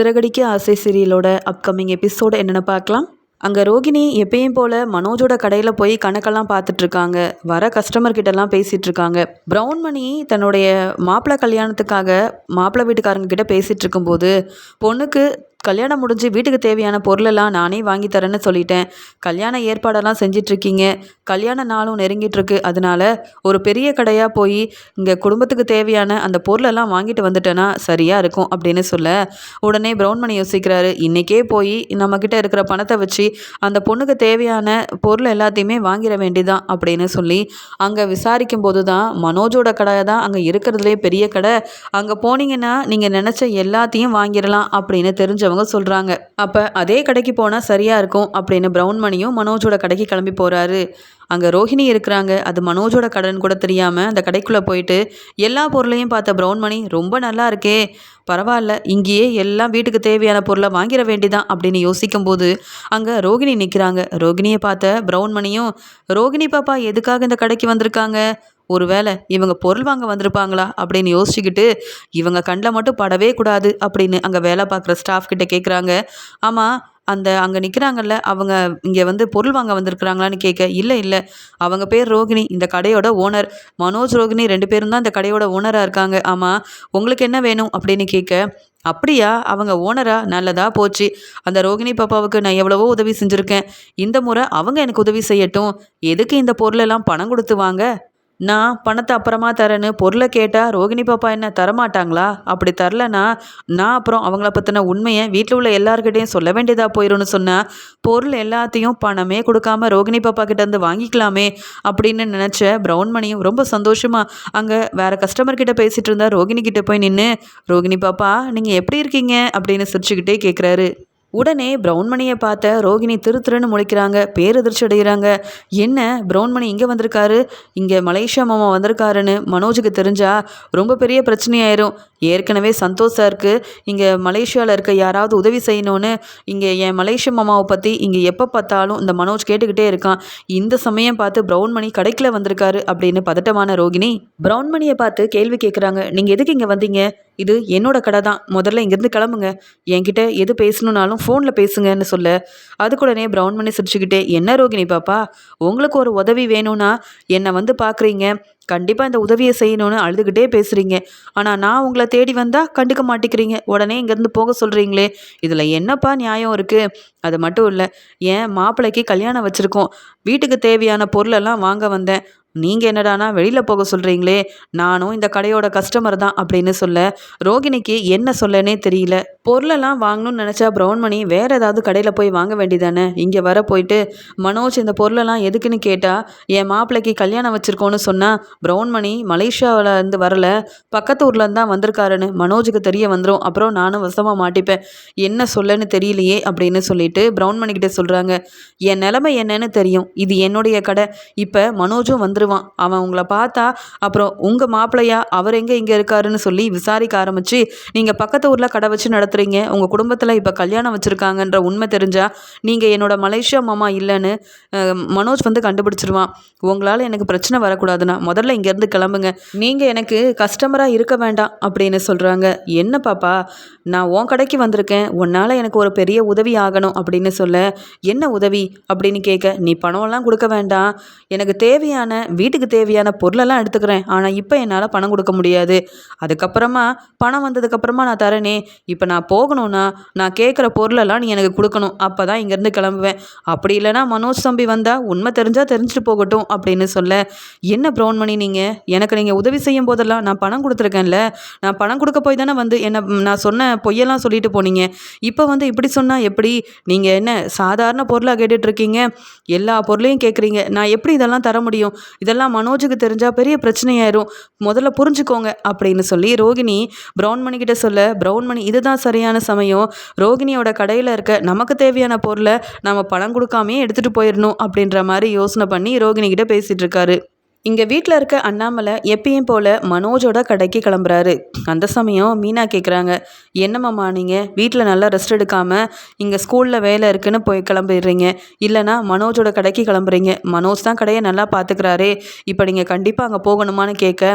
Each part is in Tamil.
சிறகடிக்க ஆசை சீரியலோட அப்கமிங் எபிசோடு என்னென்னு பார்க்கலாம். அங்கே ரோகிணி எப்பயும் போல் மனோஜோட கடையில் போய் கணக்கெல்லாம் பார்த்துட்ருக்காங்க வர கஸ்டமர் கிட்டலாம் பேசிகிட்டு ப்ரௌன் மணி தன்னுடைய மாப்பிள்ளை கல்யாணத்துக்காக மாப்பிள்ளை வீட்டுக்காரங்க கிட்ட பேசிகிட்டு இருக்கும்போது பொண்ணுக்கு கல்யாணம் முடிஞ்சு வீட்டுக்கு தேவையான பொருளெல்லாம் நானே வாங்கி தரேன்னு சொல்லிட்டேன். கல்யாண ஏற்பாடெல்லாம் செஞ்சிட்ருக்கீங்க. கல்யாண நாளும் நெருங்கிட்டுருக்கு அதனால ஒரு பெரிய கடையாக போய் இங்கே குடும்பத்துக்கு தேவையான அந்த பொருளெல்லாம் வாங்கிட்டு வந்துட்டேன்னா சரியாக இருக்கும் அப்படின்னு சொல்ல உடனே ப்ரௌன் மணி யோசிக்கிறாரு. இன்றைக்கே போய் நம்மக்கிட்ட இருக்கிற பணத்தை வச்சு அந்த பொண்ணுக்கு தேவையான பொருள் எல்லாத்தையுமே வாங்கிட வேண்டிதான் அப்படின்னு சொல்லி அங்கே விசாரிக்கும் போது தான் மனோஜோட கடை தான் அங்கே இருக்கிறதுலே பெரிய கடை. அங்கே போனீங்கன்னா நீங்கள் நினச்ச எல்லாத்தையும் வாங்கிடலாம் அப்படின்னு தெரிஞ்ச இருக்கிறவங்க சொல்கிறாங்க அப்போ அதே கடைக்கு போனால் சரியாக இருக்கும் அப்படின்னு ப்ரௌன் மணியும் மனோஜோட கடைக்கு கிளம்பி போகிறாரு அங்கே ரோஹிணி இருக்கிறாங்க. அது மனோஜோட கடன் கூட தெரியாமல் அந்த கடைக்குள்ளே போயிட்டு எல்லா பொருளையும் பார்த்த ப்ரௌன் மணி ரொம்ப நல்லா இருக்கே. பரவாயில்ல. இங்கேயே எல்லாம் வீட்டுக்கு தேவையான பொருளை வாங்கிட வேண்டிதான். அப்படின்னு யோசிக்கும் போது அங்கே ரோகிணி நிற்கிறாங்க ரோகிணியை பார்த்த ப்ரௌன் மணியும் ரோகிணி பாப்பா எதுக்காக இந்த கடைக்கு வந்திருக்காங்க? ஒருவேளை இவங்க பொருள் வாங்க வந்திருப்பாங்களா அப்படின்னு யோசிச்சுக்கிட்டு இவங்க கண்ணில் மட்டும் படவே கூடாது அப்படின்னு அங்கே வேலை பார்க்குற ஸ்டாஃப் கிட்ட கேட்குறாங்க ஆமாம் அந்த அங்கே நிற்கிறாங்கல்ல அவங்க இங்கே வந்து பொருள் வாங்க வந்திருக்கிறாங்களான்னு கேட்க இல்லை இல்லை. அவங்க பேர் ரோகிணி இந்த கடையோட ஓனர் மனோஜ் ரோகிணி ரெண்டு பேரும் தான் இந்த கடையோட ஓனராக இருக்காங்க. ஆமாம் உங்களுக்கு என்ன வேணும் அப்படின்னு கேட்க அப்படியா அவங்க ஓனரா நல்லதா போச்சு. அந்த ரோகிணி பாப்பாவுக்கு நான் எவ்வளவோ உதவி செஞ்சுருக்கேன். இந்த முறை அவங்க எனக்கு உதவி செய்யட்டும். எதுக்கு இந்த பொருளெல்லாம் பணம் கொடுத்து வாங்க? நான் பணத்தை அப்புறமா தரேன்னு பொருளை கேட்டால் ரோகிணி பாப்பா என்ன தரமாட்டாங்களா? அப்படி தரலனா நான் அப்புறம் அவங்கள பற்றின உண்மையை வீட்டில் உள்ள எல்லாருக்கிட்டையும் சொல்ல வேண்டியதாக போயிடும்னு சொன்னால் பொருள் எல்லாத்தையும் பணமே கொடுக்காம ரோகிணி பாப்பா கிட்டேருந்து வாங்கிக்கலாமே அப்படின்னு நினச்ச ப்ரௌன் மணியும் ரொம்ப சந்தோஷமாக அங்கே வேறு கஸ்டமர் கிட்ட பேசிகிட்டு இருந்தா ரோகிணி கிட்டே போய் நின்று ரோகிணி பாப்பா நீங்கள் எப்படி இருக்கீங்க? அப்படின்னு சிரிச்சுக்கிட்டே கேட்குறாரு உடனே ப்ரௌன்மணியை பார்த்த ரோகிணி திரு திருன்னு முழிக்கிறாங்க பேரதிர்ச்சி அடைகிறாங்க. என்ன? ப்ரௌன்மணி இங்கே வந்திருக்காரு? இங்கே மலேசியா மாமா வந்திருக்காருன்னு மனோஜுக்கு தெரிஞ்சா ரொம்ப பெரிய பிரச்சனையாயிரும். ஏற்கனவே சந்தோஷம் இருக்குது இங்கே மலேசியாவில் இருக்க யாராவது உதவி செய்யணும்னு இங்கே என் மலேசிய மாமாவை பற்றி இங்கே எப்போ பார்த்தாலும் இந்த மனோஜ் கேட்டுக்கிட்டே இருக்கான். இந்த சமயம் பார்த்து ப்ரௌன்மணி கடைக்கில் வந்திருக்காரு அப்படின்னு பதட்டமான ரோகிணி. பிரவுன்மணியை பார்த்து கேள்வி கேட்குறாங்க நீங்கள் எதுக்கு இங்கே வந்தீங்க? இது என்னோட கடை தான் முதல்ல இங்கேருந்து கிளம்புங்க. என்கிட்ட எது பேசணுன்னாலும் ஃபோனில் பேசுங்கன்னு சொல்ல. அதுக்குடனே ப்ரௌன் பண்ணி சிரிச்சுக்கிட்டே என்ன ரோகிணி பாப்பா? உங்களுக்கு ஒரு உதவி வேணும்னா என்னை வந்து பார்க்குறீங்க கண்டிப்பாக இந்த உதவியை செய்யணும்னு அழுதுகிட்டே பேசுகிறீங்க ஆனால் நான் உங்களை தேடி வந்தால் கண்டுக்க மாட்டேங்கிறீங்க. உடனே இங்கேருந்து போக சொல்கிறீங்களே இதில் என்னப்பா நியாயம் இருக்குது அது மட்டும் இல்லை ஏன் மாப்பிள்ளைக்கு கல்யாணம் வச்சுருக்கோம். வீட்டுக்கு தேவையான பொருளெல்லாம் வாங்க வந்தேன். நீங்கள் என்னடானா வெளியில் போக சொல்கிறீங்களே நானும் இந்த கடையோட கஸ்டமர் தான் அப்படின்னு சொல்ல ரோகிணிக்கு என்ன சொல்லனே தெரியல. பொருளெல்லாம் வாங்கணும்னு நினச்சா ப்ரௌன் மணி வேறு ஏதாவது கடையில் போய் வாங்க வேண்டியதானே? இங்கே வர போயிட்டு மனோஜ் இந்த பொருளெல்லாம் எதுக்குன்னு கேட்டால் என் மாப்பிள்ளைக்கு கல்யாணம் வச்சுருக்கோன்னு சொன்னால் ப்ரௌன் மணி மலேசியாவில் இருந்து வரல. பக்கத்து ஊரில் தான் வந்திருக்காருன்னு மனோஜுக்கு தெரிய வந்துடும் அப்புறம் நானும் வசமாக மாட்டிப்பேன். என்ன சொல்லன்னு தெரியலையே அப்படின்னு சொல்லிட்டு ப்ரௌன் மணிக்கிட்ட சொல்கிறாங்க என் நிலமை என்னன்னு தெரியும். இது என்னுடைய கடை. இப்போ மனோஜும் வந்துடுவான் அவன் உங்களை பார்த்தா அப்புறம் உங்கள் மாப்பிள்ளையா அவர் எங்கே இங்கே இருக்காருன்னு சொல்லி விசாரிக்க ஆரம்பித்து நீங்கள் பக்கத்து ஊரில் கடை வச்சு நடத்துகிறீங்க உங்கள் குடும்பத்தில் இப்போ கல்யாணம் வச்சுருக்காங்கன்ற உண்மை தெரிஞ்சால் நீங்கள் என்னோட மலேசியா மாமா இல்லைன்னு மனோஜ் வந்து கண்டுபிடிச்சிருவான் உங்களால் எனக்கு பிரச்சனை வரக்கூடாதுன்னா முதல்ல இங்கேருந்து கிளம்புங்க. நீங்கள் எனக்கு கஸ்டமராக இருக்க வேண்டாம் அப்படின்னு சொல்கிறாங்க என்ன பாப்பா? நான் உன் கடைக்கு வந்திருக்கேன். உன்னால் எனக்கு ஒரு பெரிய உதவி ஆகணும் அப்படின்னு சொல்ல என்ன உதவி? அப்படின்னு கேட்க நீ பணம்லாம் கொடுக்க வேண்டாம். எனக்கு தேவையான வீட்டுக்கு தேவையான பொருளெல்லாம் எடுத்துக்கிறேன். ஆனால் இப்போ என்னால் பணம் கொடுக்க முடியாது. அதுக்கப்புறமா பணம் வந்ததுக்கப்புறமா நான் தரேனே. இப்போ நான் போகணும்னா நான் கேட்குற பொருளெல்லாம் நீ எனக்கு கொடுக்கணும். அப்போ தான் இங்கேருந்து கிளம்புவேன். அப்படி இல்லைனா மனோஜ் தம்பி வந்தால் உண்மை தெரிஞ்சால் தெரிஞ்சுட்டு போகட்டும் அப்படின்னு சொல்ல என்ன ப்ரௌன் மணி நீங்கள் எனக்கு நீங்கள் உதவி செய்யும் போதெல்லாம் நான் பணம் கொடுத்துருக்கேன்ல. நான் பணம் கொடுக்க போய் தானே வந்து என்ன நான் சொன்ன பொய்யெல்லாம் சொல்லிட்டு போனீங்க. இப்போ வந்து இப்படி சொன்னால் எப்படி? நீங்கள் என்ன சாதாரண பொருளாக கேட்டுட்ருக்கீங்க எல்லா பொருளையும் கேட்குறீங்க. நான் எப்படி இதெல்லாம் தர முடியும்? இதெல்லாம் மனோஜுக்கு தெரிஞ்சால் பெரிய பிரச்சனையாயிரும். முதல்ல புரிஞ்சுக்கோங்க அப்படின்னு சொல்லி ரோகிணி ப்ரௌன் மணிக்கிட்ட சொல்ல ப்ரௌன் மணி இதுதான் சரியான சமயம் ரோகிணியோட கடையில் இருக்க நமக்கு தேவையான பொருளை நம்ம பணம் கொடுக்காமே எடுத்துகிட்டு போயிடணும் அப்படின்ற மாதிரி யோசனை பண்ணி ரோகிணிக்கிட்ட பேசிகிட்டு இருக்காரு. இங்கே வீட்டில் இருக்க அண்ணாமலை எப்பயும் போல் மனோஜோட கடைக்கு கிளம்புறாரு. அந்த சமயம் மீனா கேட்குறாங்க என்னம்மாம்மா நீங்கள் வீட்டில் நல்லா ரெஸ்ட் எடுக்காமல் இங்கே ஸ்கூலில் வேலை இருக்குன்னு போய் கிளம்பிடுறீங்க. இல்லைனா மனோஜோட கடைக்கு கிளம்புறீங்க. மனோஜ் தான் கடையை நல்லா பார்த்துக்கிறாரே இப்போ நீங்கள் கண்டிப்பாக அங்கே போகணுமான்னு கேட்க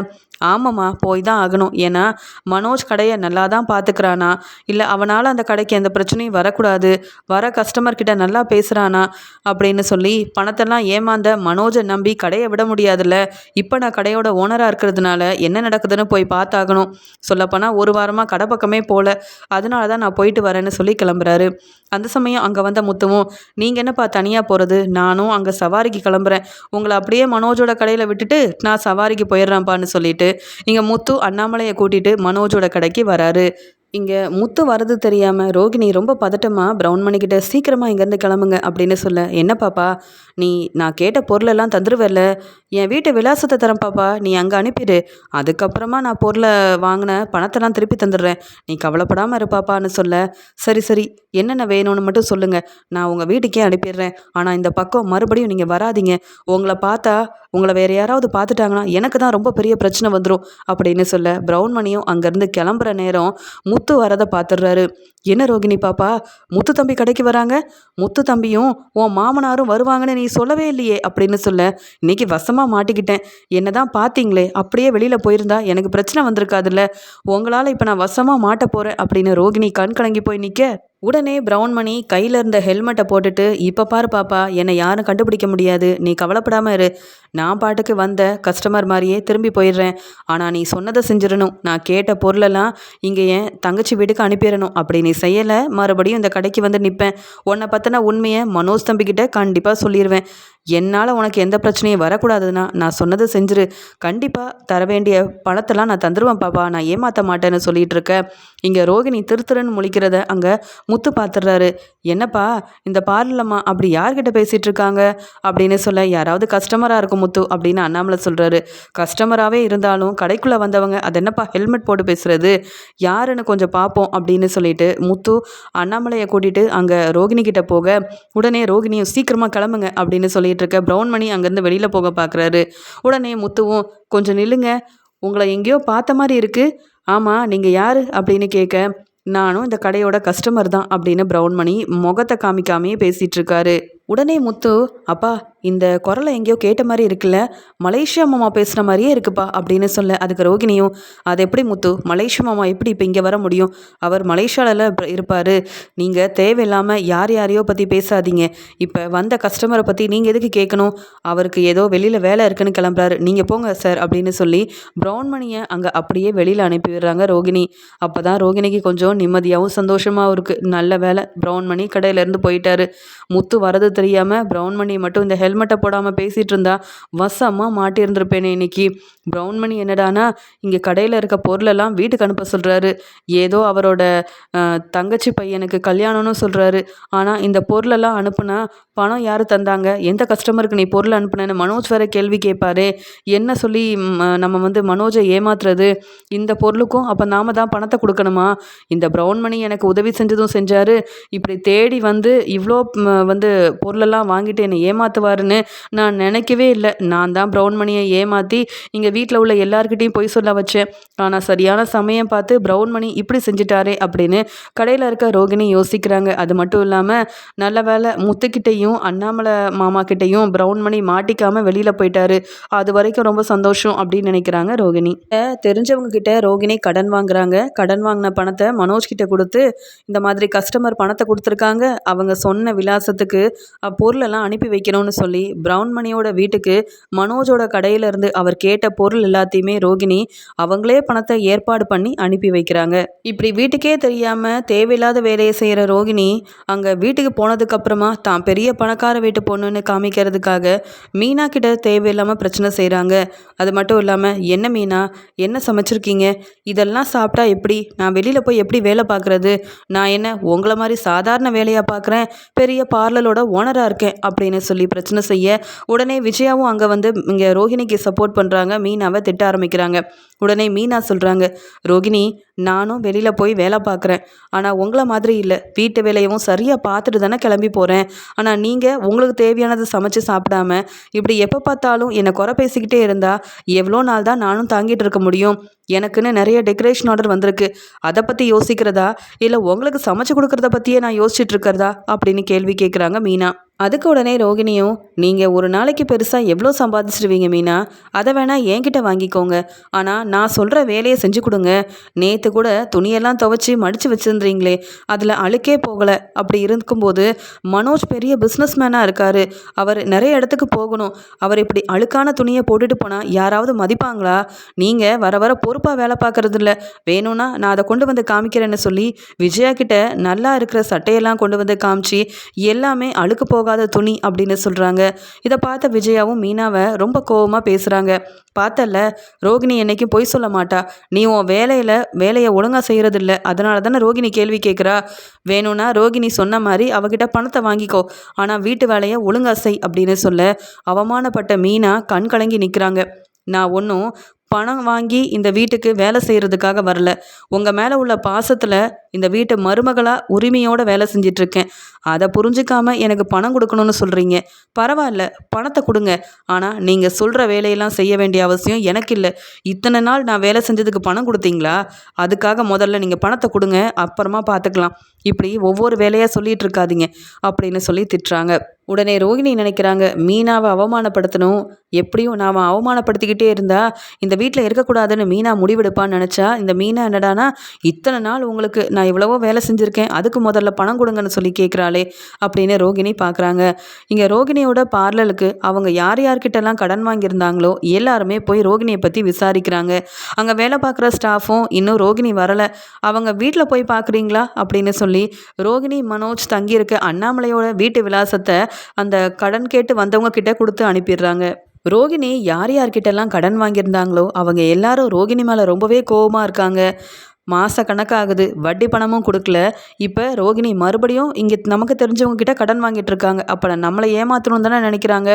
ஆமாம்மா போய் தான் ஆகணும். ஏன்னா மனோஜ் கடையை நல்லா தான் பார்த்துக்கிறானா இல்லை அவனால் அந்த கடைக்கு எந்த பிரச்சனையும் வரக்கூடாது. வர கஸ்டமர்கிட்ட நல்லா பேசுகிறானா அப்படின்னு சொல்லி பணத்தெல்லாம் ஏமாந்த மனோஜை நம்பி கடையை விட முடியாதுல்ல. இப்போ நான் கடையோட ஓனராக இருக்கிறதுனால என்ன நடக்குதுன்னு போய் பார்த்தாகணும். சொல்லப்போனால் ஒரு வாரமாக கடை பக்கமே போகல அதனால தான் நான் போயிட்டு வரேன்னு சொல்லி கிளம்புறாரு. அந்த சமயம் அங்கே வந்த முத்துவும் நீங்கள் என்னப்பா தனியாக போகிறது நானும் அங்கே சவாரிக்கு கிளம்புறேன். உங்களை அப்படியே மனோஜோட கடையில் விட்டுட்டு நான் சவாரிக்கு போயிடுறேன்ப்பான்னு சொல்லிட்டு இங்கே முத்து அண்ணாமலையை கூட்டிகிட்டு மனோஜோட கடைக்கு வராரு. இங்கே முத்து வரது தெரியாமல் ரோகிணி ரொம்ப பதட்டமாக ப்ரௌன் மணிக்கிட்ட சீக்கிரமாக இங்கேருந்து கிளம்புங்க அப்படின்னு சொல்ல என்ன பாப்பா நீ நான் கேட்ட பொருளெல்லாம் தந்துருவல்ல என் வீட்டு விலாசத்தை தரேன் பாப்பா நீ அங்கே அனுப்பிடு அதுக்கப்புறமா நான் பொருளை வாங்கின பணத்தெல்லாம் திருப்பி தந்துடுறேன் நீ கவலைப்படாமல் இருப்பாப்பான்னு சொல்ல சரி சரி என்னென்ன வேணும்னு மட்டும் சொல்லுங்கள் நான் உங்கள் வீட்டுக்கே அனுப்பிடுறேன் ஆனால் இந்த பக்கம் மறுபடியும் நீங்கள் வராதீங்க உங்களை பார்த்தா உங்களை வேறு யாராவது பார்த்துட்டாங்கன்னா எனக்கு தான் ரொம்ப பெரிய பிரச்சனை வந்துடும் அப்படின்னு சொல்ல ப்ரௌன் மணியும் அங்கேருந்து கிளம்புற நேரம் முத்து வரதை பார்த்துடுறாரு. என்ன ரோகிணி பாப்பா முத்து தம்பி கடைக்கு வராங்க? முத்து தம்பியும் உன் மாமனாரும் வருவாங்கன்னு நீ சொல்லவே இல்லையே அப்படின்னு சொல்ல இன்னைக்கு வசமாக மாட்டிக்கிட்டேன். என்ன தான் பார்த்தீங்களே அப்படியே வெளியில் போயிருந்தா எனக்கு பிரச்சனை வந்திருக்காதுல்ல. உங்களால் இப்போ நான் வசமாக மாட்ட போகிறேன் அப்படின்னு ரோகிணி கண் கலங்கி போய் நிற்க உடனே ப்ரௌன் மணி கையில் இருந்த ஹெல்மெட்டை போட்டுட்டு இப்போ பாரு பாப்பா என்னை யாரும் கண்டுபிடிக்க முடியாது. நீ கவலைப்படாமல் இரு. நான் பாட்டுக்கு வந்த கஸ்டமர் மாதிரியே திரும்பி போயிடுறேன். ஆனால் நீ சொன்னதை செஞ்சிடணும். நான் கேட்ட பொருளெல்லாம் இங்கே என் தங்கச்சி வீட்டுக்கு அனுப்பிடணும். அப்படி நீ செய்யலை மறுபடியும் இந்த கடைக்கு வந்து நிற்பேன் உன்னை பற்றின உண்மையை மனோஜ் தம்பிக்கிட்ட கண்டிப்பாக சொல்லிடுவேன் என்னால் உனக்கு எந்த பிரச்சனையும் வரக்கூடாதுன்னா நான் சொன்னதை செஞ்சிரு. கண்டிப்பாக தர வேண்டிய பணத்தெல்லாம் நான் தந்துடுவேன் பாப்பா. நான் ஏமாற்ற மாட்டேன்னு சொல்லிட்டு இருக்க. இங்கே ரோகிணி திருத்திருன்னு முழிக்கிறத அங்கே முத்து பார்த்துடுறாரு என்னப்பா இந்த பார்லம்மா அப்படி யார்கிட்ட பேசிகிட்டு இருக்காங்க? அப்படின்னு சொல்ல யாராவது கஸ்டமராக இருக்கும் முத்து அப்படின்னு அண்ணாமலை சொல்கிறாரு கஸ்டமராகவே இருந்தாலும் கடைக்குள்ளே வந்தவங்க அது என்னப்பா ஹெல்மெட் போட்டு பேசுகிறது யாருன்னு கொஞ்சம் பார்ப்போம் அப்படின்னு சொல்லிட்டு முத்து அண்ணாமலையை கூட்டிகிட்டு அங்கே ரோகிணி கிட்ட போக உடனே ரோகிணியும் சீக்கிரமாக கிளம்புங்க அப்படின்னு சொல்லி இருக்க ப்ரௌன் மணி அங்கேருந்து வெளியில் போக பார்க்குறாரு. உடனே முத்துவும் கொஞ்சம் நில்லுங்க. உங்களை எங்கேயோ பார்த்த மாதிரி இருக்குது ஆமாம் நீங்கள் யார்? அப்படின்னு கேட்க நானும் இந்த கடையோட கஸ்டமர் தான். அப்படின்னு ப்ரௌன் மணி முகத்தை காமிக்காமையே பேசிகிட்டு இருக்காரு உடனே முத்து அப்பா இந்த குரலை எங்கேயோ கேட்ட மாதிரி இருக்குல்ல? மலேசியா மாமா பேசுகிற மாதிரியே இருக்குப்பா அப்படின்னு சொல்ல அதுக்கு ரோகிணியும் அது எப்படி முத்து? மலேசியா மாமா எப்படி இப்போ இங்கே வர முடியும்? அவர் மலேசியாவில் இருப்பார். நீங்கள் தேவையில்லாமல் யார் யாரையோ பற்றி பேசாதீங்க. இப்போ வந்த கஸ்டமரை பற்றி நீங்கள் எதுக்கு கேட்கணும் அவருக்கு ஏதோ வெளியில் வேலை இருக்குன்னு கிளம்புறாரு. நீங்கள் போங்க சார் அப்படின்னு சொல்லி ப்ரௌன் மணியை அங்கே அப்படியே வெளியில் அனுப்பி விடுறாங்க ரோகிணி. அப்போ தான் ரோகிணிக்கு கொஞ்சம் நிம்மதியாகவும் சந்தோஷமாகவும் இருக்குது நல்ல வேலை ப்ரௌன் மணி கடையிலேருந்து போயிட்டாரு. முத்து வரது தெரியாமல் ப்ரௌன் மணி மட்டும் இந்த ஹெல்ப் ஹெல்மெட்டை போடாமல் பேசிகிட்டு இருந்தா வசமாக மாட்டியிருந்திருப்பேனே இன்னைக்கு. ப்ரௌன் மணி என்னடானா இங்கே கடையில் இருக்க பொருளெல்லாம் வீட்டுக்கு அனுப்ப சொல்கிறாரு ஏதோ அவரோட தங்கச்சி பையனுக்கு கல்யாணம்னு சொல்கிறாரு ஆனால் இந்த பொருளெல்லாம் அனுப்புனா பணம் யார் தந்தாங்க? எந்த கஸ்டமருக்கு நீ பொருள் அனுப்புனேன்னு மனோஜ் வேற கேள்வி கேட்பாரு. என்ன சொல்லி நம்ம வந்து மனோஜை ஏமாத்துறது? இந்த பொருளுக்கும் அப்போ நாம தான் பணத்தை கொடுக்கணுமா? இந்த ப்ரௌன் மணி எனக்கு உதவி செஞ்சதும் செஞ்சார். இப்படி தேடி வந்து இவ்வளோ வந்து பொருளெல்லாம் வாங்கிட்டு என்னை ஏமாத்துவார். ஏமாற்றுவாருன்னு நான் நினைக்கவே இல்லை. நான் தான் ப்ரௌன் மணியை ஏமாற்றி இங்கே வீட்டில் உள்ள எல்லாருக்கிட்டையும் பொய் சொல்ல வச்சேன். ஆனால் சரியான சமயம் பார்த்து ப்ரௌன் மணி இப்படி செஞ்சிட்டாரே அப்படின்னு கடையில் இருக்க ரோகிணி யோசிக்கிறாங்க. அது மட்டும் இல்லாமல் நல்ல வேலை முத்துக்கிட்டையும் அண்ணாமலை மாமா கிட்டையும் ப்ரௌன் மணி மாட்டிக்காமல் வெளியில் போயிட்டாரு. அது வரைக்கும் ரொம்ப சந்தோஷம் அப்படின்னு நினைக்கிறாங்க ரோகிணி. தெரிஞ்சவங்க கிட்ட ரோகிணி கடன் வாங்குறாங்க. கடன் வாங்கின பணத்தை மனோஜ் கிட்ட கொடுத்து இந்த மாதிரி கஸ்டமர் பணத்தை கொடுத்துருக்காங்க. அவங்க சொன்ன விலாசத்துக்கு பொருளெல்லாம் அனுப்பி வைக்கணும்னு சொல்லி ப்ரௌன் மணியோட வீட்டுக்கு மனோஜோட கடையிலேருந்து அவர் கேட்ட பொருள் எல்லாத்தையுமே ரோகிணி அவங்களே பணத்தை ஏற்பாடு பண்ணி அனுப்பி வைக்கிறாங்க. இப்படி வீட்டுக்கே தெரியாமல் தேவையில்லாத வேலையை செய்கிற ரோகிணி அங்கே வீட்டுக்கு போனதுக்கப்புறமா தான் பெரிய பணக்கார வீட்டு பொண்ணுன்னு காமிக்கிறதுக்காக மீனா கிட்ட தேவையில்லாமல் பிரச்சனை செய்கிறாங்க அது மட்டும் இல்லாமல் என்ன மீனா? என்ன சமைச்சிருக்கீங்க? இதெல்லாம் சாப்பிட்டா எப்படி? நான் வெளியில் போய் எப்படி வேலை பார்க்குறது? நான் என்ன உங்களை மாதிரி சாதாரண வேலையாக பார்க்குறேன்? பெரிய பார்லரோட ஓனராக இருக்கேன். அப்படின்னு சொல்லி பிரச்சனை செய்ய உடனே விஜயாவும் அங்கே வந்து இங்கே ரோஹிணிக்கு சப்போர்ட் பண்ணுறாங்க மீனாவை திட்ட ஆரம்பிக்கிறாங்க. உடனே மீனா சொல்கிறாங்க ரோகிணி நானும் வெளியில் போய் வேலை பார்க்குறேன். ஆனால் உங்களை மாதிரி இல்லை. வீட்டு வேலையவும் சரியாக பார்த்துட்டு தானே கிளம்பி போகிறேன் ஆனால் நீங்கள் உங்களுக்கு தேவையானதை சமைச்சு சாப்பிடாம இப்படி எப்போ பார்த்தாலும் என்னை குறை பேசிக்கிட்டே இருந்தால் எவ்வளோ நாள் தான் நானும் தாங்கிட்டு இருக்க முடியும்? எனக்குன்னு நிறைய டெக்கரேஷன் ஆர்டர் வந்திருக்கு. அதை பற்றி யோசிக்கிறதா? இல்லை உங்களுக்கு சமைச்சு கொடுக்குறத பற்றியே நான் யோசிச்சுட்டு இருக்கிறதா? அப்படின்னு கேள்வி கேட்குறாங்க மீனா. அதுக்கு உடனே ரோகிணியும் நீங்கள் ஒரு நாளைக்கு பெருசாக எவ்வளோ சம்பாதிச்சிடுவீங்க மீனா? அதை வேணால் என்கிட்ட வாங்கிக்கோங்க. ஆனால் நான் சொல்கிற வேலையை செஞ்சு கொடுங்க. நேற்று நேற்று கூட துணியெல்லாம் துவைச்சி மடித்து வச்சுருந்தீங்களே அதில் அழுக்கே போகலை. அப்படி இருக்கும்போது மனோஜ் பெரிய பிஸ்னஸ்மேனாக இருக்கார். அவர் நிறைய இடத்துக்கு போகணும். அவர் இப்படி அழுக்கான துணியை போட்டுட்டு போனால் யாராவது மதிப்பாங்களா? நீங்கள் வர வர பொறுப்பாக வேலை பார்க்குறது இல்லை வேணும்னா நான் அதை கொண்டு வந்து காமிக்கிறேன்னு சொல்லி விஜயா கிட்ட நல்லா இருக்கிற சட்டையெல்லாம் கொண்டு வந்து காமிச்சு எல்லாமே அழுக்கு போகாத துணி அப்படின்னு சொல்கிறாங்க இதை பார்த்த விஜயாவும் மீனாவை ரொம்ப கோவமாக பேசுகிறாங்க பார்த்தல ரோகிணி என்னைக்கும் பொய் சொல்ல மாட்டா. நீ உன் வேலையில் வேலை வேலையை ஒழுங்காக செய்கிறதில்ல அதனால தானே ரோகிணி கேள்வி கேட்குறா வேணும்னா ரோகிணி சொன்ன மாதிரி அவகிட்ட பணத்தை வாங்கிக்கோ. ஆனால் வீட்டு வேலையை ஒழுங்கா செய் அப்படின்னு சொல்ல அவமானப்பட்ட மீனா கண் கலங்கி நிற்கிறாங்க நான் ஒன்றும் பணம் வாங்கி இந்த வீட்டுக்கு வேலை செய்கிறதுக்காக வரல. உங்கள் மேலே உள்ள பாசத்தில் இந்த வீட்டு மருமகளாக உரிமையோடு வேலை செஞ்சிட்ருக்கேன். அதை புரிஞ்சுக்காமல் எனக்கு பணம் கொடுக்கணும்னு சொல்கிறீங்க பரவாயில்ல பணத்தை கொடுங்க. ஆனால் நீங்கள் சொல்கிற வேலையெல்லாம் செய்ய வேண்டிய அவசியம் எனக்கு இல்லை. இத்தனை நாள் நான் வேலை செஞ்சதுக்கு பணம் கொடுத்தீங்களா? அதுக்காக முதல்ல நீங்கள் பணத்தை கொடுங்க அப்புறமா பார்த்துக்கலாம் இப்படி ஒவ்வொரு வேலையாக சொல்லிகிட்டு இருக்காதீங்க அப்படின்னு சொல்லி திட்டுறாங்க. உடனே ரோகிணி நினைக்கிறாங்க மீனாவை அவமானப்படுத்தணும். எப்படியும் நாம் அவமானப்படுத்திக்கிட்டே இருந்தால் இந்த வீட்டில் இருக்கக்கூடாதுன்னு மீனா முடிவெடுப்பான்னு நினச்சா இந்த மீனா என்னடானா இத்தனை நாள் உங்களுக்கு நான் எவ்வளவோ வேலை செஞ்சுருக்கேன் அதுக்கு முதல்ல பணம் கொடுங்கன்னு சொல்லி கேட்குறாளே அப்படின்னு ரோகிணி பார்க்குறாங்க இங்கே ரோகிணியோட பார்லருக்கு அவங்க யார் யார்கிட்டலாம் கடன் வாங்கியிருந்தாங்களோ எல்லாருமே போய் ரோகிணியை பற்றி விசாரிக்கிறாங்க. அங்கே வேலை பார்க்குற ஸ்டாஃபும் இன்னும் ரோகிணி வரலை. அவங்க வீட்டில் போய் பார்க்குறீங்களா அப்படின்னு சொல்லி ரோகிணி மனோஜ் தங்கியிருக்க அண்ணாமலையோட வீட்டு விலாசத்தை அந்த கடன் கேட்டு வந்தவங்க கிட்ட கொடுத்து அனுப்பிடுறாங்க. ரோகிணி யார் யார்கிட்டலாம் கடன் வாங்கியிருந்தாங்களோ அவங்க எல்லாரும் ரோகிணி மேலே ரொம்பவே கோபமாக இருக்காங்க. மாத கணக்காகுது. வட்டி பணமும் கொடுக்கல. இப்போ ரோகிணி மறுபடியும் இங்கே நமக்கு தெரிஞ்சவங்க கிட்ட கடன் வாங்கிட்டு இருக்காங்க. அப்போ நம்மளை ஏமாற்றணும் தானே நினைக்கிறாங்க.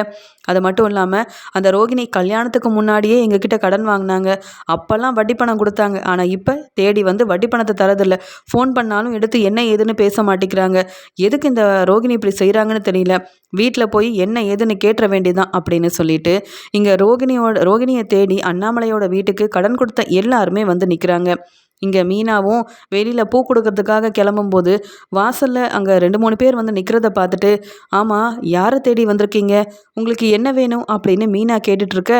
அது மட்டும் இல்லாமல் அந்த ரோகிணி கல்யாணத்துக்கு முன்னாடியே எங்ககிட்ட கடன் வாங்கினாங்க. அப்போல்லாம் வட்டி பணம் கொடுத்தாங்க. ஆனால் இப்போ தேடி வந்து வட்டி பணத்தை தரதில்ல. ஃபோன் பண்ணாலும் எடுத்து என்ன ஏதுன்னு பேச மாட்டேங்கிறாங்க. எதுக்கு இந்த ரோகிணி இப்படி செய்கிறாங்கன்னு தெரியல. வீட்டில் போய் என்ன ஏதுன்னு கேட்டுற வேண்டியதான் அப்படின்னு சொல்லிட்டு இங்கே ரோகிணியோட ரோகிணியை தேடி அண்ணாமலையோட வீட்டுக்கு கடன் கொடுத்த எல்லாருமே வந்து நிற்கிறாங்க இங்கே மீனாவும் வெளியில் பூ கொடுக்கறதுக்காக கிளம்பும்போது வாசலில் அங்கே ரெண்டு மூணு பேர் வந்து நிற்கிறத பார்த்துட்டு ஆமாம் யாரை தேடி வந்திருக்கீங்க? உங்களுக்கு என்ன வேணும்? அப்படின்னு மீனா கேட்டுட்ருக்க.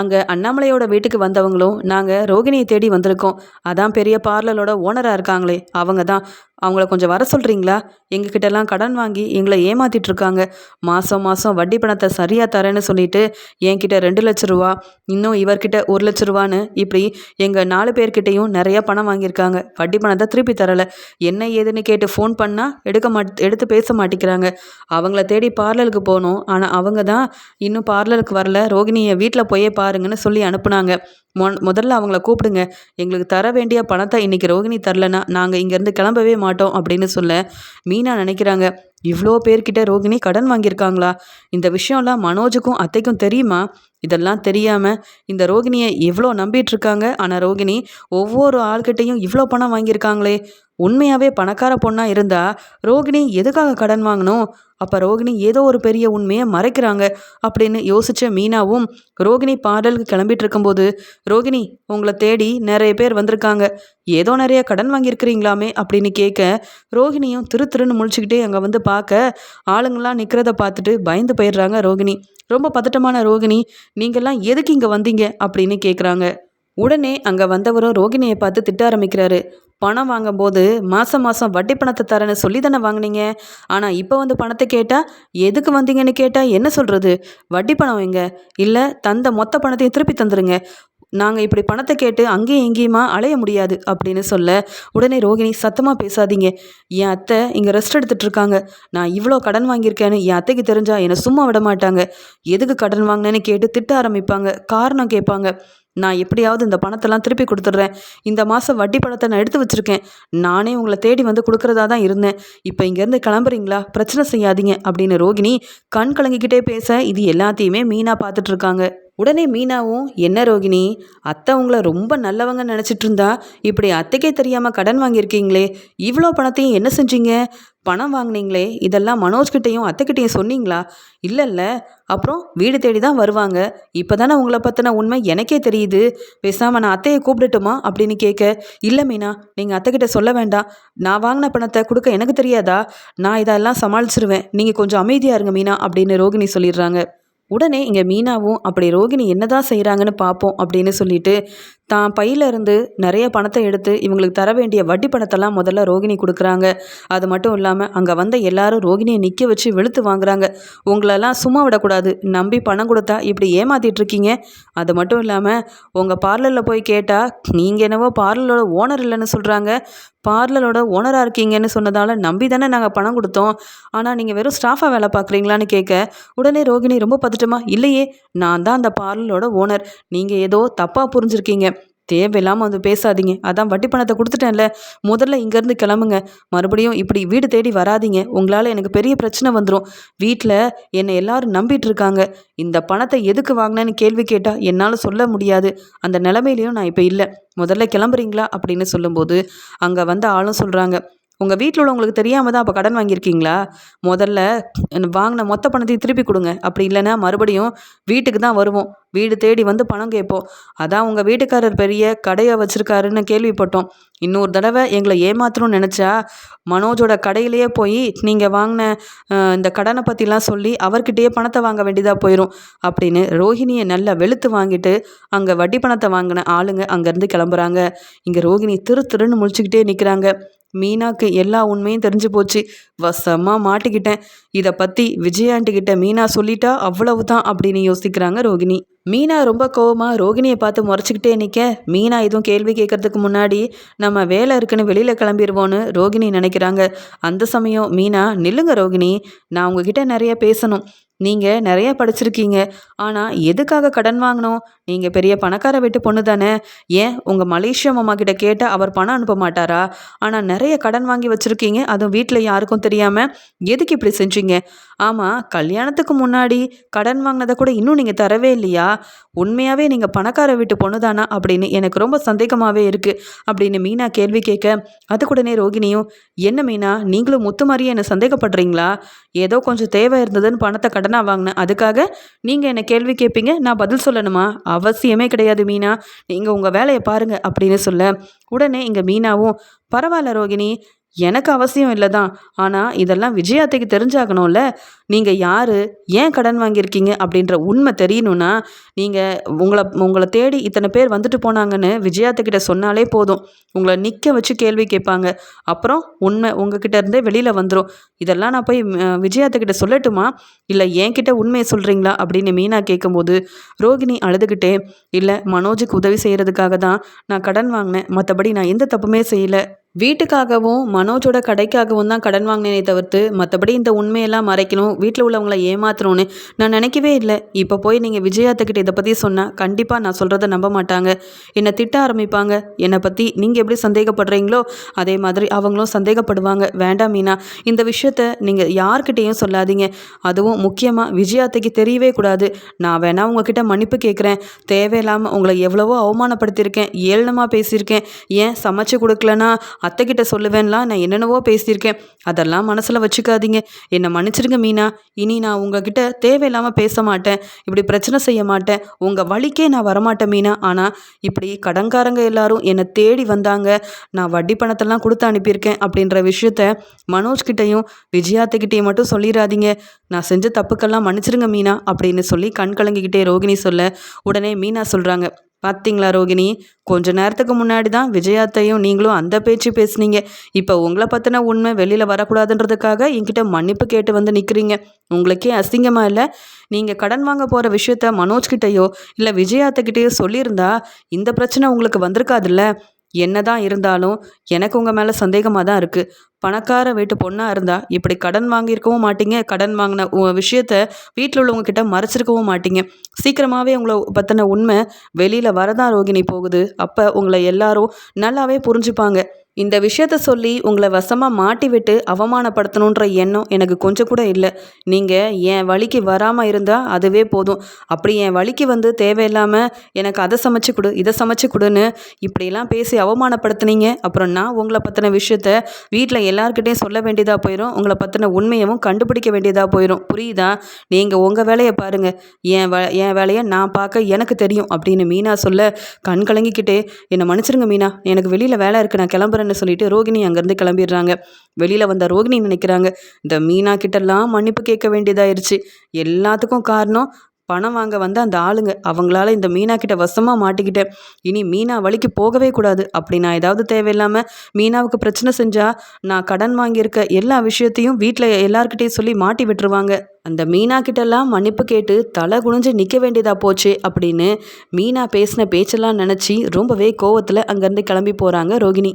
அங்கே அண்ணாமலையோட வீட்டுக்கு வந்தவங்களும் நாங்கள் ரோகிணியை தேடி வந்திருக்கோம். அதான் பெரிய பார்லரோட ஓனராக இருக்காங்களே அவங்க தான். அவங்கள கொஞ்சம் வர சொல்கிறீங்களா எங்ககிட்டலாம் கடன் வாங்கி எங்களை ஏமாத்திட்டு இருக்காங்க மாதம் மாதம் வட்டி பணத்தை சரியாக தரேன்னு சொல்லிட்டு என்கிட்ட ரெண்டு லட்ச ரூபா இன்னும் இவர்கிட்ட ஒரு லட்ச ரூபான்னு இப்படி எங்கள் நாலு பேர்கிட்டையும் நிறைய பணம் வாங்கியிருக்காங்க. வட்டி பணத்தை திருப்பி தரலை. என்ன ஏதுன்னு கேட்டு ஃபோன் பண்ணால் எடுக்க மாட் எடுத்து பேச மாட்டேங்கிறாங்க. அவங்கள தேடி பார்லருக்கு போனோம். ஆனால் அவங்க தான் இன்னும் பார்லருக்கு வரல. ரோகிணியை வீட்டில் போயே பாருங்கன்னு சொல்லி அனுப்புனாங்க. மொ முதல்ல அவங்கள கூப்பிடுங்க. எங்களுக்கு தர வேண்டிய பணத்தை இன்றைக்கி ரோகிணி தரலனா நாங்கள் இங்கேருந்து கிளம்பவே மாட்டோம் அப்படின்னு சொல்ல மீனா நினைக்கிறாங்க. இவ்வளோ பேர்கிட்ட ரோகிணி கடன் வாங்கியிருக்காங்களா? இந்த விஷயம்லாம் மனோஜுக்கும் அத்தைக்கும் தெரியுமா? இதெல்லாம் தெரியாமல் இந்த ரோகிணியை எவ்வளோ நம்பிட்டு இருக்காங்க ஆனால் ரோகிணி ஒவ்வொரு ஆள்கிட்டையும் இவ்வளோ பணம் வாங்கியிருக்காங்களே. உண்மையாகவே பணக்கார பொண்ணாக இருந்தால் ரோகிணி எதுக்காக கடன் வாங்கணும்? அப்போ ரோகிணி ஏதோ ஒரு பெரிய உண்மையை மறைக்கிறாங்க அப்படின்னு யோசித்த மீனாவும் ரோகிணி பாடலுக்கு கிளம்பிட்டு இருக்கும்போது ரோகிணி உங்களை தேடி நிறைய பேர் வந்திருக்காங்க. ஏதோ நிறைய கடன் வாங்கியிருக்கிறீங்களாமே? அப்படின்னு கேட்க ரோகிணியும் திரு திருன்னு முழிச்சுக்கிட்டே அங்கே வந்து பார்க்க ஆளுங்களாம் நிற்கிறத பார்த்துட்டு பயந்து போயிடுறாங்க ரோகிணி. ரொம்ப பதட்டமான ரோகிணி நீங்கள்லாம் எதுக்கு இங்கே வந்தீங்க? அப்படின்னு கேட்குறாங்க உடனே அங்கே வந்தவரும் ரோகிணியை பார்த்து திட்ட ஆரம்பிக்கிறாரு. பணம் வாங்கும்போது மாதம் மாதம் வட்டி பணத்தை தரேன்னு சொல்லி தானே வாங்கினீங்க? ஆனால் இப்போ வந்து பணத்தை கேட்டால் எதுக்கு வந்தீங்கன்னு கேட்டால் என்ன சொல்கிறது வட்டி பணம் எங்க? இல்லை தந்த மொத்த பணத்தையும் திருப்பி தந்துடுங்க நாங்கள் இப்படி பணத்தை கேட்டு அங்கேயும் இங்கேயுமா அலைய முடியாது அப்படின்னு சொல்ல உடனே ரோகிணி சத்தமாக பேசாதீங்க. என் அத்தை இங்கே ரெஸ்ட் எடுத்துகிட்டு இருக்காங்க. நான் இவ்வளோ கடன் வாங்கியிருக்கேன்னு என் அத்தைக்கு தெரிஞ்சால் என்னை சும்மா விட மாட்டாங்க. எதுக்கு கடன் வாங்கினேன்னு கேட்டு திட்ட ஆரம்பிப்பாங்க. காரணம் கேட்பாங்க. நான் எப்படியாவது இந்த பணத்தெல்லாம் திருப்பி கொடுத்துட்றேன். இந்த மாதம் வட்டி பணத்தை நான் எடுத்து வச்சுருக்கேன். நானே உங்களை தேடி வந்து கொடுக்குறதா தான் இருந்தேன். இப்போ இங்கேருந்து கிளம்புறீங்களா? பிரச்சனை செய்யாதீங்க அப்படின்னு ரோகிணி கண் கலங்கிக்கிட்டே பேச இது எல்லாத்தையுமே மீனாக பார்த்துட்ருக்காங்க உடனே மீனாவும் என்ன ரோகிணி அத்தை உங்களை ரொம்ப நல்லவங்க நினச்சிட்டு இருந்தா இப்படி அத்தைக்கே தெரியாமல் கடன் வாங்கியிருக்கீங்களே இவ்வளோ பணத்தையும் என்ன செஞ்சீங்க? பணம் வாங்கினீங்களே இதெல்லாம் மனோஜ்கிட்டையும் அத்தைக்கிட்டையும் சொன்னீங்களா? இல்லைல்ல அப்புறம் வீடு தேடி தான் வருவாங்க. இப்போ தானே உங்களை பற்றின உண்மை எனக்கே தெரியுது. பேசாமல் நான் அத்தையை கூப்பிடட்டுமா? அப்படின்னு கேட்க இல்லை மீனா நீங்கள் அத்தைக்கிட்ட சொல்ல வேண்டாம். நான் வாங்கின பணத்தை கொடுக்க எனக்கு தெரியாதா? நான் இதெல்லாம் சமாளிச்சிருவேன். நீங்கள் கொஞ்சம் அமைதியாக இருங்க மீனா அப்படின்னு ரோகிணி சொல்லிடுறாங்க. உடனே இங்கே மீனாவும் அப்படி ரோகிணி என்னதான் செய்கிறாங்கன்னு பார்ப்போம் அப்படின்னு சொல்லிட்டு தான் பையிலிருந்து நிறைய பணத்தை எடுத்து இவங்களுக்கு தர வேண்டிய வட்டி பணத்தெல்லாம் முதல்ல ரோகிணி கொடுக்குறாங்க. அது மட்டும் இல்லாமல் அங்கே வந்த எல்லாரும் ரோகிணியை நிற்க வச்சு வெளுத்து வாங்குறாங்க. உங்களெல்லாம் சும்மா விடக்கூடாது. நம்பி பணம் கொடுத்தா இப்படி ஏமாத்திட்டு இருக்கீங்க அது மட்டும் இல்லாமல் உங்கள் பார்லரில் போய் கேட்டால் நீங்கள் என்னவோ பார்லரோட ஓனர் இல்லைன்னு சொல்கிறாங்க பார்லரோட ஓனராக இருக்கீங்கன்னு சொன்னதால் நம்பி தானே நாங்கள் பணம் கொடுத்தோம். ஆனால் நீங்கள் வெறும் ஸ்டாஃபாக வேலை பார்க்குறீங்களான்னு கேட்க உடனே ரோகிணி ரொம்ப பதட்டமா இல்லையே நான் தான் அந்த பார்லரோட ஓனர் நீங்கள் ஏதோ தப்பாக புரிஞ்சிருக்கீங்க. தேவையில்லாமல் வந்து பேசாதீங்க. அதான் வட்டி பணத்தை கொடுத்துட்டேன்ல. முதல்ல இங்கேருந்து கிளம்புங்க. மறுபடியும் இப்படி வீடு தேடி வராதீங்க. உங்களால் எனக்கு பெரிய பிரச்சனை வந்துடும் வீட்டில் என்னை எல்லாரும் நம்பிட்டு இருக்காங்க. இந்த பணத்தை எதுக்கு வாங்கினேன்னு கேள்வி கேட்டால் என்னால் சொல்ல முடியாது. அந்த நிலமையிலையும் நான் இப்போ இல்லை. முதல்ல கிளம்புறீங்களா? அப்படின்னு சொல்லும்போது அங்கே வந்த ஆளும் சொல்கிறாங்க உங்கள் வீட்டில் உள்ளவங்களுக்கு தெரியாமல் தான் அப்போ கடன் வாங்கியிருக்கீங்களா? முதல்ல வாங்கின மொத்த பணத்தையும் திருப்பி கொடுங்க. அப்படி இல்லைன்னா மறுபடியும் வீட்டுக்கு தான் வருவோம். வீடு தேடி வந்து பணம் கேட்போம். அதான் உங்கள் வீட்டுக்காரர் பெரிய கடையை வச்சுருக்காருன்னு கேள்விப்பட்டோம். இன்னொரு தடவை எங்களை ஏமாத்தணும்னு நினச்சா மனோஜோட கடையிலேயே போய் நீங்கள் வாங்கின இந்த கடனை பற்றிலாம் சொல்லி அவர்கிட்டயே பணத்தை வாங்க வேண்டியதாக போயிடும் அப்படின்னு ரோஹிணியை நல்லா வெளுத்து வாங்கிட்டு அங்கே வட்டி பணத்தை வாங்கின ஆளுங்க அங்கேருந்து கிளம்புறாங்க. இங்கே ரோஹிணி திரு திருன்னு முழிச்சுக்கிட்டே நிற்கிறாங்க மீனாக்கு எல்லா உண்மையும் தெரிஞ்சு போச்சு. வசமாக மாட்டிக்கிட்டேன். இதை பற்றி விஜயாண்டிக்கிட்ட மீனா சொல்லிட்டா அவ்வளவு தான் அப்படின்னு யோசிக்கிறாங்க ரோகிணி மீனா ரொம்ப கோவமாக ரோகிணியை பார்த்து முறைச்சிக்கிட்டே நிற்க மீனா எதுவும் கேள்வி கேட்கறதுக்கு முன்னாடி நம்ம வேலை இருக்குன்னு வெளியில் கிளம்பிடுவோன்னு ரோகிணி நினைக்கிறாங்க. அந்த சமயம் மீனா நில்லுங்க ரோகிணி நான் உங்ககிட்ட நிறைய பேசணும். நீங்கள் நிறைய படிச்சிருக்கீங்க. ஆனால் எதுக்காக கடன் வாங்கணும்? நீங்கள் பெரிய பணக்கார வீட்டு பொண்ணு தானே? ஏன் உங்கள் மலேசியா மாமா கிட்ட கேட்டால் அவர் பணம் அனுப்ப மாட்டாரா? ஆனால் நிறைய கடன் வாங்கி வச்சுருக்கீங்க. அதுவும் வீட்டில் யாருக்கும் தெரியாமல் எதுக்கு இப்படி செஞ்சீங்க? ஆமாம் கல்யாணத்துக்கு முன்னாடி கடன் வாங்கினதை கூட இன்னும் நீங்கள் தரவே இல்லையா? உண்மையாகவே நீங்கள் பணக்கார வீட்டு பொண்ணு தானா? அப்படின்னு எனக்கு ரொம்ப சந்தேகமாகவே இருக்குது அப்படின்னு மீனா கேள்வி கேட்க அதுக்குடனே ரோகிணியும் என்ன மீனா நீங்களும் முத்து மாதிரியே என்னை சந்தேகப்படுறீங்களா? ஏதோ கொஞ்சம் தேவை இருந்ததுன்னு பணத்தை கடனாக வாங்கினேன். அதுக்காக நீங்கள் என்னை கேள்வி கேட்பீங்க நான் பதில் சொல்லணுமா? அவசியமே கிடையாது மீனா. நீங்கள் உங்கள் வேலையை பாருங்கள் அப்படின்னு சொல்ல உடனே இங்கே மீனாவும் பரவாயில்ல ரோகிணி எனக்கு அவசியம் இல்லை தான் ஆனால் இதெல்லாம் விஜயாத்தைக்கு தெரிஞ்சாகணும்ல. நீங்கள் யார்? ஏன் கடன் வாங்கியிருக்கீங்க? அப்படின்ற உண்மை தெரியணும்னா நீங்கள் உங்களை உங்களை தேடி இத்தனை பேர் வந்துட்டு போனாங்கன்னு விஜயாத்தைக்கிட்ட சொன்னாலே போதும். உங்களை நிற்க வச்சு கேள்வி கேட்பாங்க. அப்புறம் உண்மை உங்ககிட்ட இருந்தே வெளியில் வந்துடும் இதெல்லாம் நான் போய் விஜயாத்தைக்கிட்ட சொல்லட்டுமா? இல்லை என்கிட்ட உண்மையை சொல்கிறீங்களா அப்படின்னு மீனா கேட்கும்போது ரோகிணி அழுதுகிட்டே இல்லை மனோஜுக்கு உதவி செய்கிறதுக்காக தான் நான் கடன் வாங்கினேன். மற்றபடி நான் எந்த தப்புமே செய்யலை. வீட்டுக்காகவும் மனோஜோட கடைக்காகவும் தான் கடன் வாங்கினேனே தவிர்த்து மற்றபடி இந்த உண்மையெல்லாம் மறைக்கணும் வீட்டில் உள்ளவங்கள ஏமாத்தணும்னு நான் நினைக்கவே இல்லை. இப்போ போய் நீங்கள் விஜயாத்துக்கிட்ட இதை பற்றி சொன்னால் கண்டிப்பாக நான் சொல்கிறத நம்ப மாட்டாங்க. என்னை திட்ட ஆரம்பிப்பாங்க. என்னை பற்றி நீங்கள் எப்படி சந்தேகப்படுறீங்களோ அதே மாதிரி அவங்களும் சந்தேகப்படுவாங்க. வேண்டாம் மீனா இந்த விஷயத்த நீங்கள் யார்கிட்டேயும் சொல்லாதீங்க. அதுவும் முக்கியமாக விஜயாத்தைக்கு தெரியவே கூடாது. நான் வேணா உங்ககிட்ட மன்னிப்பு கேட்குறேன் தேவையில்லாமல் உங்களை எவ்வளவோ அவமானப்படுத்தியிருக்கேன். ஏளனமாக பேசியிருக்கேன். ஏன் சமைச்சு கொடுக்கலன்னா அத்தைக்கிட்ட சொல்லுவேன்லாம் நான் என்னென்னவோ பேசியிருக்கேன். அதெல்லாம் மனசில் வச்சுக்காதீங்க. என்னை மன்னிச்சிருங்க மீனா. இனி நான் உங்ககிட்ட தேவையில்லாமல் பேச மாட்டேன். இப்படி பிரச்சனை செய்ய மாட்டேன். உங்கள் வழிக்கே நான் வரமாட்டேன் மீனா. ஆனால் இப்படி கடன்காரங்க எல்லாரும் என்னை தேடி வந்தாங்க. நான் வட்டி பணத்தெல்லாம் கொடுத்து அனுப்பியிருக்கேன் அப்படின்ற விஷயத்த மனோஜ்கிட்டையும் விஜயாத்தைக்கிட்டையும் மட்டும் சொல்லிடாதீங்க நான் செஞ்ச தப்புக்கெல்லாம் மன்னிச்சிருங்க மீனா அப்படின்னு சொல்லி கண் கலங்கிக்கிட்டே ரோகிணி சொல்ல உடனே மீனா சொல்கிறாங்க பார்த்தீங்களா ரோகிணி? கொஞ்ச நேரத்துக்கு முன்னாடி தான் விஜயாத்தையும் நீங்களும் அந்த பேச்சு பேசுனீங்க. இப்போ உங்களை பற்றின உண்மை வெளியில் வரக்கூடாதுன்றதுக்காக என்கிட்ட மன்னிப்பு கேட்டு வந்து நிற்கிறீங்க உங்களுக்கே அசிங்கமாக இல்லை? நீங்கள் கடன் வாங்க போகிற விஷயத்த மனோஜ்கிட்டையோ இல்லை விஜயாத்தக்கிட்டேயோ சொல்லியிருந்தா இந்த பிரச்சனை உங்களுக்கு வந்திருக்காதுல்ல? என்ன தான் இருந்தாலும் எனக்கு உங்கள் மேலே சந்தேகமாக தான் இருக்குது பணக்கார வீட்டு பொண்ணாக இருந்தால் இப்படி கடன் வாங்கியிருக்கவும் மாட்டீங்க. கடன் வாங்கின விஷயத்த வீட்டில் உள்ளவங்க கிட்ட மறைச்சிருக்கவும் மாட்டீங்க. சீக்கிரமாகவே உங்களை பற்றின உண்மை வெளியில் வரதான் ரோகிணி போகுது. அப்போ உங்களை எல்லாரும் நல்லாவே புரிஞ்சுப்பாங்க. இந்த விஷயத்த சொல்லி உங்களை வசமாக மாட்டி விட்டு அவமானப்படுத்தணுன்ற எண்ணம் எனக்கு கொஞ்சம் கூட இல்லை. நீங்கள் என் வழிக்கு வராமல் இருந்தால் அதுவே போதும். அப்படி என் வழிக்கு வந்து தேவையில்லாமல் எனக்கு அதை சமைச்சு கொடு இதை சமைச்சு கொடுன்னு இப்படியெல்லாம் பேசி அவமானப்படுத்துனீங்க. அப்புறம் நான் உங்களை பற்றின விஷயத்த வீட்டில் எல்லாருக்கிட்டையும் சொல்ல வேண்டியதாக போயிடும் உங்களை பற்றின உண்மையவும் கண்டுபிடிக்க வேண்டியதாக போயிடும் புரியுதா? நீங்கள் உங்கள் வேலையை பாருங்கள் என் வ என் வேலையை நான் பார்க்க எனக்கு தெரியும் அப்படின்னு மீனா சொல்ல கண் கலங்கிக்கிட்டே என்னை மன்னிச்சிருங்க மீனா. எனக்கு வெளியில் வேலை இருக்குது நான் கிளம்புறேன். கிளம்புறேன்னு சொல்லிட்டு ரோகிணி அங்கேருந்து கிளம்பிடுறாங்க. வெளியில் வந்த ரோகிணி நினைக்கிறாங்க இந்த மீனா கிட்டலாம் மன்னிப்பு கேட்க வேண்டியதாயிருச்சு. எல்லாத்துக்கும் காரணம் பணம் வாங்க வந்த அந்த ஆளுங்க. அவங்களால இந்த மீனா கிட்ட வசமாக மாட்டிக்கிட்டேன். இனி மீனா வழிக்கு போகவே கூடாது. அப்படி நான் ஏதாவது தேவையில்லாமல் மீனாவுக்கு பிரச்சனை செஞ்சா நான் கடன் வாங்கியிருக்க எல்லா விஷயத்தையும் வீட்டில் எல்லார்கிட்டையும் சொல்லி மாட்டி விட்டுருவாங்க. அந்த மீனா கிட்டெல்லாம் மன்னிப்பு கேட்டு தலை குனிஞ்சு நிற்க வேண்டியதா போச்சு அப்படின்னு மீனா பேசின பேச்செல்லாம் நினச்சி ரொம்பவே கோவத்தில் அங்கேருந்து கிளம்பி போகிறாங்க ரோகிணி.